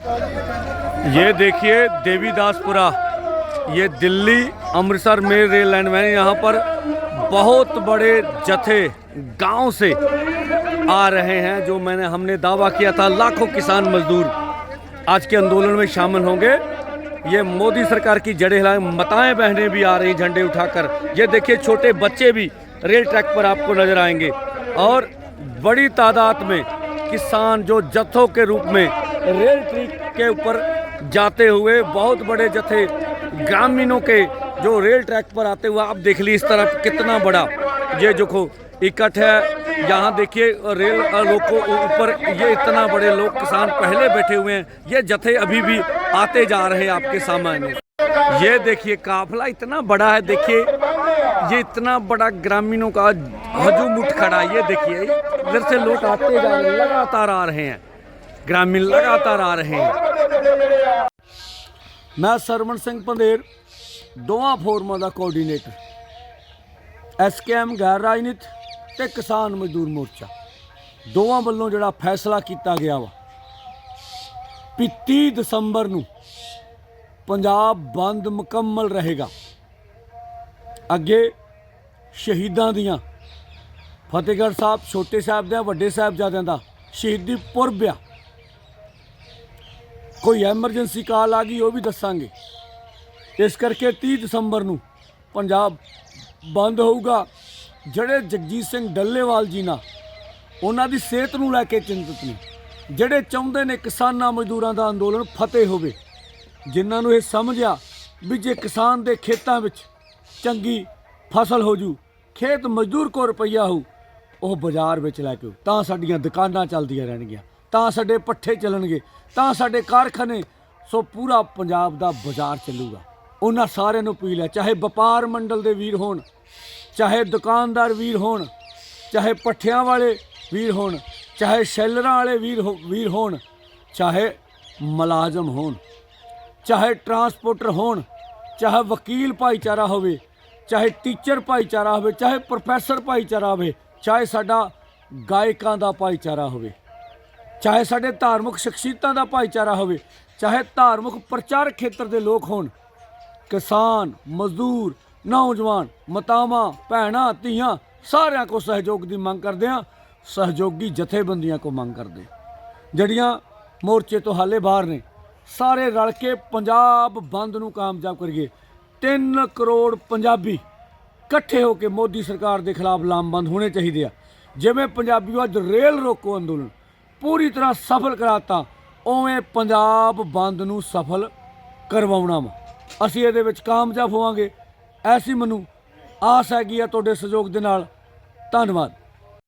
ये देखिए देवीदासपुरा, ये दिल्ली अमृतसर में रेल लाइन में यहाँ पर बहुत बड़े जथे गाँव से आ रहे हैं, जो मैंने, हमने दावा किया था लाखों किसान मजदूर आज के आंदोलन में शामिल होंगे। ये मोदी सरकार की जड़े हिलाए, मताएँ बहनें भी आ रही झंडे उठाकर। ये देखिए छोटे बच्चे भी रेल ट्रैक पर आपको नज़र आएँगे। और बड़ी तादाद में किसान जो जत्थों के रूप में रेल ट्रैक के ऊपर जाते हुए बहुत बड़े जत्थे ग्रामीणों के जो रेल ट्रैक पर आते हुए, आप देख ली इस तरफ़ कितना बड़ा। ये देखो, इकट्ठ है। यहाँ देखिए, रेल लोग ऊपर, ये इतना बड़े लोग किसान पहले बैठे हुए हैं। ये जत्थे अभी भी आते जा रहे हैं आपके सामने। ये देखिए, काफिला इतना बड़ा है, देखिए। ये इतना बड़ा ग्रामीणों का हजूम उठ खड़ा है। ये देखिए, इधर से लोग आते जा रहे हैं, लगातार आ रहे हैं। ग्रामीण लगातार आ रहे हैं ਮੈਂ ਸਰਵਣ ਸਿੰਘ ਪੰਦੇਰ ਦੋਵਾਂ ਫੋਰਮਾਂ ਦਾ ਕੋਆਰਡੀਨੇਟਰ ਐਸਕੇਐਮ ਗੈਰ ਰਾਜਨੀਤ ਤੇ ਕਿਸਾਨ ਮਜ਼ਦੂਰ ਮੋਰਚਾ ਦੋਵਾਂ ਵੱਲੋਂ ਜਿਹੜਾ ਫੈਸਲਾ ਕੀਤਾ ਗਿਆ ਵਾ ਵੀ 30 ਦਸੰਬਰ ਨੂੰ ਪੰਜਾਬ ਬੰਦ ਮੁਕੰਮਲ ਰਹੇਗਾ ਅੱਗੇ ਸ਼ਹੀਦਾਂ ਦੀਆਂ ਫਤਿਹਗੜ੍ਹ ਸਾਹਿਬ ਛੋਟੇ ਸਾਹਿਬਜ਼ਾਦਿਆਂ ਵੱਡੇ ਸਾਹਿਬਜ਼ਾਦਿਆਂ ਦਾ ਸ਼ਹੀਦੀ ਪੁਰਬ ਆ ਕੋਈ ਐਮਰਜੈਂਸੀ ਕਾਲ ਆ ਗਈ, ਉਹ ਵੀ ਦੱਸਾਂਗੇ। ਇਸ ਕਰਕੇ 30 ਦਸੰਬਰ ਨੂੰ ਪੰਜਾਬ ਬੰਦ ਹੋਊਗਾ। ਜਿਹੜੇ ਜਗਜੀਤ ਸਿੰਘ ਡੱਲੇਵਾਲ ਜੀ ਨਾਲ ਉਹਨਾਂ ਦੀ ਸਿਹਤ ਨੂੰ ਲੈ ਕੇ ਚਿੰਤਤ ਨੇ। ਜਿਹੜੇ ਚਾਹੁੰਦੇ ਨੇ ਕਿਸਾਨਾਂ ਮਜ਼ਦੂਰਾਂ ਦਾ ਅੰਦੋਲਨ ਫਤਿਹ ਹੋਵੇ, ਜਿਨ੍ਹਾਂ ਨੂੰ ਇਹ ਸਮਝਿਆ ਵੀ ਜੇ ਕਿਸਾਨ ਦੇ ਖੇਤਾਂ ਵਿੱਚ ਚੰਗੀ ਫਸਲ ਹੋ ਜੂ, ਖੇਤ ਮਜ਼ਦੂਰ ਕੋ ਰੁਪਈਆ ਹੋ ਉਹ ਬਾਜ਼ਾਰ ਵਿੱਚ ਲੈ ਕੇ ਤਾਂ ਸਾਡੀਆਂ ਦੁਕਾਨਾਂ ਚੱਲਦੀਆਂ ਰਹਿਣਗੀਆਂ। ਤਾਂ ਸਾਡੇ ਪੱਠੇ ਚੱਲਣਗੇ, ਤਾਂ ਸਾਡੇ ਕਾਰਖਾਨੇ, ਸੋ ਪੂਰਾ ਪੰਜਾਬ ਦਾ ਬਾਜ਼ਾਰ ਚੱਲੂਗਾ। ਉਹਨਾਂ ਸਾਰਿਆਂ ਨੂੰ ਅਪੀਲ ਹੈ, ਚਾਹੇ ਵਪਾਰ ਮੰਡਲ ਦੇ ਵੀਰ ਹੋਣ, ਚਾਹੇ ਦੁਕਾਨਦਾਰ ਵੀਰ ਹੋਣ, ਚਾਹੇ ਪੱਠਿਆਂ ਵਾਲੇ ਵੀਰ ਹੋਣ, ਚਾਹੇ ਸ਼ੈਲਰਾਂ ਵਾਲੇ ਵੀਰ ਹੋ- ਵੀਰ ਹੋਣ, ਚਾਹੇ ਮੁਲਾਜ਼ਮ ਹੋਣ, ਚਾਹੇ ਟਰਾਂਸਪੋਰਟਰ ਹੋਣ, ਚਾਹੇ ਵਕੀਲ ਭਾਈਚਾਰਾ ਹੋਵੇ, ਚਾਹੇ ਟੀਚਰ ਭਾਈਚਾਰਾ ਹੋਵੇ, ਚਾਹੇ ਪ੍ਰੋਫੈਸਰ ਭਾਈਚਾਰਾ ਹੋਵੇ, ਚਾਹੇ ਸਾਡਾ ਗਾਇਕਾਂ ਦਾ ਭਾਈਚਾਰਾ ਹੋਵੇ। ਚਾਹੇ ਸਾਡੇ ਧਾਰਮਿਕ ਸ਼ਖਸੀਅਤਾਂ ਦਾ ਭਾਈਚਾਰਾ ਹੋਵੇ, ਚਾਹੇ ਧਾਰਮਿਕ ਪ੍ਰਚਾਰ ਖੇਤਰ ਦੇ ਲੋਕ ਹੋਣ, ਕਿਸਾਨ, ਮਜ਼ਦੂਰ, ਨੌਜਵਾਨ, ਮਤਾਵਾਂ, ਭੈਣਾਂ, ਧੀਆਂ, ਸਾਰਿਆਂ ਕੋ ਸਹਿਯੋਗ ਦੀ ਮੰਗ ਕਰਦੇ ਹਾਂ, ਸਹਿਯੋਗੀ ਜਥੇਬੰਦੀਆਂ ਕੋ ਮੰਗ ਕਰਦੇ ਜਿਹੜੀਆਂ ਮੋਰਚੇ ਤੋਂ ਹਾਲੇ ਬਾਹਰ ਨੇ, ਸਾਰੇ ਰਲ ਕੇ ਪੰਜਾਬ ਬੰਦ ਨੂੰ ਕਾਮਯਾਬ ਕਰੀਏ। 3 ਕਰੋੜ ਪੰਜਾਬੀ ਇਕੱਠੇ ਹੋ ਕੇ ਮੋਦੀ ਸਰਕਾਰ ਦੇ ਖਿਲਾਫ ਲਾਮਬੰਦ ਹੋਣੇ ਚਾਹੀਦੇ ਆ। ਜਿਵੇਂ ਪੰਜਾਬੀਓ ਅੱਜ ਰੇਲ ਰੋਕੋ ਅੰਦੋਲਨ ਪੂਰੀ ਤਰ੍ਹਾਂ ਸਫਲ ਕਰਾਤਾ, ਉਵੇਂ ਪੰਜਾਬ ਬੰਦ ਨੂੰ ਸਫਲ ਕਰਵਾਉਣਾ ਵਾ। ਅਸੀਂ ਇਹਦੇ ਵਿੱਚ ਕਾਮਯਾਬ ਹੋਵਾਂਗੇ। ਐਸੀ ਮੈਨੂੰ ਆਸ ਹੈਗੀ ਆ ਤੁਹਾਡੇ ਸਹਿਯੋਗ ਦੇ ਨਾਲ। ਧੰਨਵਾਦ।